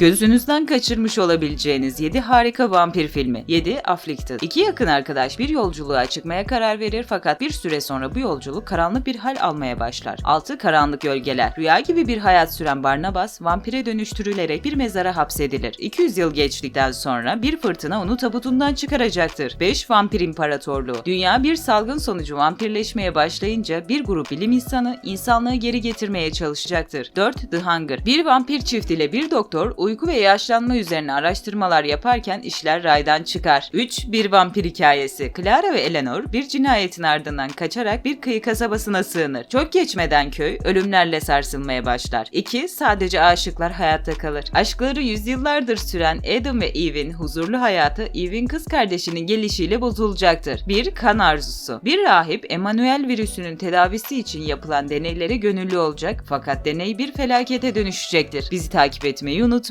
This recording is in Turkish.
Gözünüzden kaçırmış olabileceğiniz 7 harika vampir filmi. 7 Afflicted. İki yakın arkadaş bir yolculuğa çıkmaya karar verir fakat bir süre sonra bu yolculuk karanlık bir hal almaya başlar. 6 Karanlık Gölgeler. Rüya gibi bir hayat süren Barnabas vampire dönüştürülerek bir mezara hapsedilir. 200 yıl geçtikten sonra bir fırtına onu tabutundan çıkaracaktır. 5 Vampir İmparatorluğu. Dünya bir salgın sonucu vampirleşmeye başlayınca bir grup bilim insanı insanlığı geri getirmeye çalışacaktır. 4 The Hunger. Bir vampir çift ile bir doktor uyku ve yaşlanma üzerine araştırmalar yaparken işler raydan çıkar. 3 Bir vampir hikayesi. Clara ve Eleanor bir cinayetin ardından kaçarak bir kıyı kasabasına sığınır. Çok geçmeden köy ölümlerle sarsılmaya başlar. 2 Sadece aşıklar hayatta kalır. Aşkları yüzyıllardır süren Adam ve Eve'in huzurlu hayatı Eve'in kız kardeşinin gelişiyle bozulacaktır. 1 Kan arzusu. Bir rahip Emanuel virüsünün tedavisi için yapılan deneylere gönüllü olacak fakat deney bir felakete dönüşecektir. Bizi takip etmeyi unutmayın.